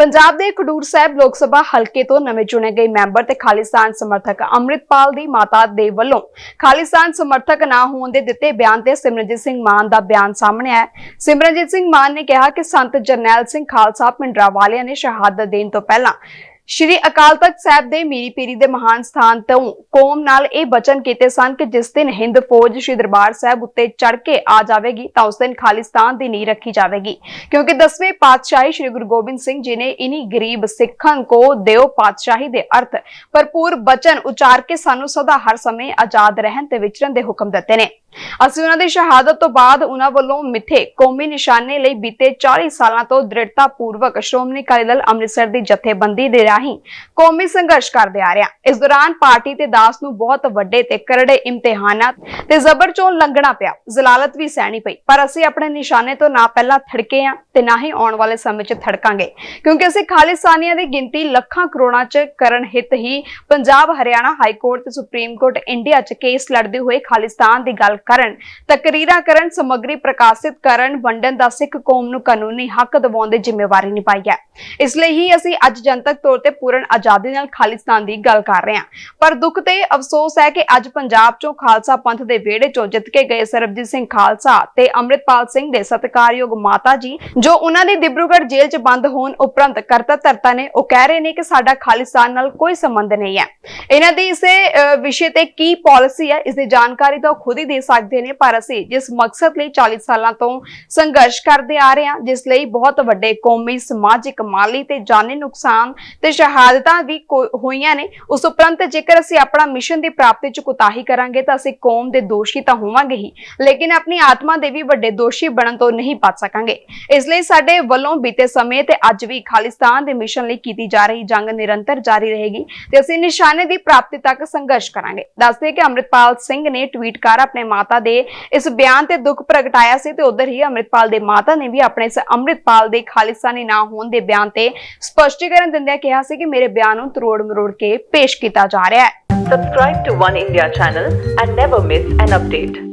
ਪੰਜਾਬ ਦੇ ਖਡੂਰ ਸਾਹਿਬ ਲੋਕ ਸਭਾ ਹਲਕੇ ਤੋਂ ਨਵੇਂ ਚੁਣੇ ਗਏ ਮੈਂਬਰ ਤੇ ਖਾਲਿਸਤਾਨ ਸਮਰਥਕ ਅੰਮ੍ਰਿਤਪਾਲ ਦੀ ਮਾਤਾ ਦੇ ਵੱਲੋਂ ਖਾਲਿਸਤਾਨ ਸਮਰਥਕ ਨਾ ਹੋਣ ਦੇ ਦਿੱਤੇ ਬਿਆਨ ਤੇ ਸਿਮਰਨਜੀਤ ਸਿੰਘ ਮਾਨ ਦਾ ਬਿਆਨ ਸਾਹਮਣੇ ਆਇਆ ਸਿਮਰਨਜੀਤ ਸਿੰਘ ਮਾਨ ਨੇ ਕਿਹਾ ਕਿ ਸੰਤ ਜਰਨੈਲ ਸਿੰਘ ਖਾਲਸਾ ਪਿੰਡਰਾ ਵਾਲਿਆਂ ਨੇ ਸ਼ਹਾਦਤ ਦੇਣ ਤੋਂ ਪਹਿਲਾਂ ਸ਼੍ਰੀ ਅਕਾਲ ਤਖਤ ਸਾਹਿਬ ਦੇ ਮੀਰੀ ਪੀਰੀ ਦੇ ਮਹਾਨ ਸਥਾਨ ਤੋਂ ਕੌਮ ਨਾਲ ਇਹ ਬਚਨ ਕੀਤੇ ਸਨ ਕਿ ਜਿਸ ਦਿਨ ਹਿੰਦ ਫੌਜ ਸ਼੍ਰੀ ਦਰਬਾਰ ਸਾਹਿਬ ਉੱਤੇ ਚੜ ਕੇ ਆ ਜਾਵੇਗੀ ਤਾਂ ਉਸ ਦਿਨ ਖਾਲਿਸਤਾਨ ਦੀ ਨੀਂਹ ਰੱਖੀ ਜਾਵੇਗੀ। ਕਿਉਂਕਿ ਦਸਵੇਂ ਪਾਤਸ਼ਾਹੀ ਸ਼੍ਰੀ ਗੁਰੂ ਗੋਬਿੰਦ ਸਿੰਘ ਜੀ ਨੇ ਇਨੀ ਗਰੀਬ ਸਿੱਖਾਂ ਕੋ ਦਿਓ ਪਾਤਸ਼ਾਹੀ ਦੇ ਅਰਥ ਭਰਪੂਰ ਬਚਨ ਉਚਾਰ ਕੇ ਸਾਨੂੰ ਸਦਾ ਹਰ ਸਮੇਂ ਆਜ਼ਾਦ ਰਹਿਣ ਤੇ ਵਿਚਰਨ ਦੇ ਹੁਕਮ ਦਿੱਤੇ ਨੇ। ਅਸੀਂ ਉਹਨਾਂ ਦੀ ਸ਼ਹਾਦਤ ਤੋਂ ਬਾਅਦ ਉਹਨਾਂ ਵੱਲੋਂ ਮਿੱਥੇ ਕੌਮੀ ਨਿਸ਼ਾਨੇ ਲਈ ਬੀਤੇ 40 ਸਾਲਾਂ ਤੋਂ ਦ੍ਰਿੜਤਾ ਪੂਰਵਕ ਸ਼੍ਰੋਮਣੀ ਅਕਾਲੀ ਦਲ ਅੰਮ੍ਰਿਤਸਰ ਦੀ ਜਥੇਬੰਦੀ ਦੇ ਰਾਹੀਂ ਕੌਮੀ ਸੰਘਰਸ਼ ਕਰਦੇ ਆ ਰਿਹਾ। ਇਸ ਦੌਰਾਨ ਪਾਰਟੀ ਤੇ ਦਾਸ ਨੂੰ ਬਹੁਤ ਵੱਡੇ ਤੇ ਕਰੜੇ ਇਮਤਿਹਾਨਾਂ ਤੇ ਜ਼ਬਰ ਚੋਂ ਲੰਘਣਾ ਪਿਆ। ਜ਼ਲਾਲਤ ਵੀ ਸਹਿਣੀ ਪਈ, ਪਰ ਅਸੀਂ ਆਪਣੇ ਨਿਸ਼ਾਨੇ ਤੋਂ ਨਾ ਪਹਿਲਾਂ ਥੜਕੇ ਆ। ਤੇ ਨਾ ਹੀ ਆਉਣ ਵਾਲੇ ਸਮੇਂ 'ਚ ਥੜਕਾਂਗੇ। ਕਿਉਂਕਿ ਅਸੀਂ ਖਾਲਿਸਤਾਨੀਆਂ ਦੀ ਗਿਣਤੀ ਲੱਖਾਂ ਕਰੋੜਾਂ 'ਚ ਕਰਨ ਹਿੱਤ ਹੀ ਪੰਜਾਬ, ਹਰਿਆਣਾ ਹਾਈ ਕੋਰਟ ਤੇ ਸੁਪਰੀਮ ਕੋਰਟ ਇੰਡੀਆ 'ਚ ਕੇਸ ਲੜਦੇ ਹੋਏ ਖਾਲਿਸਤਾਨ ਦੀ ਗੱਲ ਕਰਨ, ਤਕਰੀਰਾਂ ਕਰਨ, ਸਮੱਗਰੀ ਪ੍ਰਕਾਸ਼ਿਤ ਕਰਨ, ਵੰਡਣ ਦਾ ਸਿੱਖ ਕੌਮ ਨੂੰ ਕਾਨੂੰਨੀ ਹੱਕ ਦਿਵਾਉਣ ਦੀ ਜ਼ਿੰਮੇਵਾਰੀ ਨਿਭਾਈ ਹੈ। ਇਸ ਲਈ ਹੀ ਅਸੀਂ ਅੱਜ ਜਨਤਕ ਤੌਰ ਤੇ ਪੂਰਨ ਆਜ਼ਾਦੀ ਨਾਲ ਖਾਲਿਸਤਾਨ ਦੀ ਗੱਲ ਕਰ ਰਹੇ ਹਾਂ। ਪਰ ਦੁੱਖ ਤੇ ਅਫਸੋਸ ਹੈ ਕਿ ਅੱਜ ਪੰਜਾਬ 'ਚੋਂ ਖਾਲਸਾ ਪੰਥ ਦੇ ਵਿਹੜੇ 'ਚੋਂ ਜਿੱਤ ਕੇ ਗਏ ਸਰਬਜੀਤ ਸਿੰਘ ਖਾਲਸਾ ਤੇ ਅੰਮ੍ਰਿਤਪਾਲ ਸਿੰਘ ਦੇ ਸਤਿਕਾਰਯੋਗ ਮਾਤਾ ਜੀ ਜੋ ਉਹਨਾਂ ਦੀ ਦਿਬਰੂਗੜ੍ਹ ਜੇਲ੍ਹ 'ਚ ਬੰਦ ਹੋਣ ਉਪਰੰਤ ਕਰਤਾ ਧਰਤਾ ਨੇ, ਉਹ ਕਹਿ ਰਹੇ ਨੇ ਕਿ ਸਾਡਾ ਖਾਲਿਸਤਾਨ ਨਾਲ ਕੋਈ ਸੰਬੰਧ ਨਹੀਂ ਹੈ। ਇਹਨਾਂ ਦੀ ਇਸੇ ਵਿਸ਼ੇ ਤੇ ਕੀ ਪਾਲਿਸੀ ਹੈ, ਇਸ ਦੀ ਜਾਣਕਾਰੀ ਤਾਂ ਉਹ ਖੁਦ ਹੀ ਦੇ ਸਕਦੇ ਨੇ, ਪਰ ਅਸੀਂ ਜਿਸ ਮਕਸਦ ਲਈ 40 ਸਾਲਾਂ ਤੋਂ ਸੰਘਰਸ਼ ਕਰਦੇ ਆ ਰਹੇ ਹਾਂ, ਜਿਸ ਲਈ ਬਹੁਤ ਵੱਡੇ ਕੌਮੀ, ਸਮਾਜਿਕ ਮਾਲੀ ਤੇ ਜਾਨੀ ਨੁਕਸਾਨ ਤੇ ਸ਼ਹਾਦਤਾਂ ਵੀ ਹੋਈਆਂ ਨੇ। ਉਸ ਉਪਰੰਤ ਜੇਕਰ ਅਸੀਂ ਆਪਣਾ ਮਿਸ਼ਨ ਦੀ ਪ੍ਰਾਪਤੀ ਚ ਕੁਤਾਹੀ ਕਰਾਂਗੇ, ਤਾਂ ਅਸੀਂ ਕੌਮ ਦੇ ਦੋਸ਼ੀ ਤਾਂ ਹੋਵਾਂਗੇ ਹੀ, ਲੇਕਿਨ ਆਪਣੀ ਆਤਮਾ ਦੇ ਵੀ ਵੱਡੇ ਦੋਸ਼ੀ ਬਣਨ ਤੋਂ ਨਹੀਂ ਬਚ ਸਕਾਂਗੇ। ਇਸ ਲਈ ਸਾਡੇ ਵੱਲੋਂ ਬੀਤੇ ਸਮੇਂ ਤੇ ਅੱਜ ਵੀ ਖਾਲਿਸਤਾਨ ਦੇ ਮਿਸ਼ਨ ਲਈ ਕੀਤੀ ਜਾ ਰਹੀ ਜੰਗ ਨਿਰੰਤਰ ਜਾਰੀ ਰਹੇਗੀ ਤੇ ਅਸੀਂ ਨਿਸ਼ਾਨੇ ਦੀ ਪ੍ਰਾਪਤੀ ਤੱਕ ਸੰਘਰਸ਼ ਕਰਾਂਗੇ ਦੱਸਦੇ ਕਿ ਅੰਮ੍ਰਿਤਪਾਲ ਸਿੰਘ ਨੇ ਟਵੀਟ ਕਰ ਆਪਣੇ ਮਾਤਾ ਦੇ ਇਸ ਬਿਆਨ ਤੇ ਦੁੱਖ ਪ੍ਰਗਟਾਇਆ ਸੀ ਤੇ ਉਧਰ ਹੀ ਅੰਮ੍ਰਿਤਪਾਲ ਦੇ ਮਾਤਾ ਨੇ ਵੀ ਆਪਣੇ ਇਸ ਅੰਮ੍ਰਿਤਪਾਲ ਦੇ ਖਾਲਿਸਤਾਨੀ ਨਾ ਹੋਣ ਦੇ ਬਿਆਨ ਤੇ ਸਪਸ਼ਟੀਕਰਨ ਦਿੰਦਿਆਂ ਕਿਹਾ ਸੀ ਕਿ ਮੇਰੇ ਬਿਆਨ ਨੂੰ ਤਰੋੜ ਮਰੋੜ ਕੇ ਪੇਸ਼ ਕੀਤਾ ਜਾ ਰਿਹਾ ਹੈ Subscribe to One India channel and never miss an update.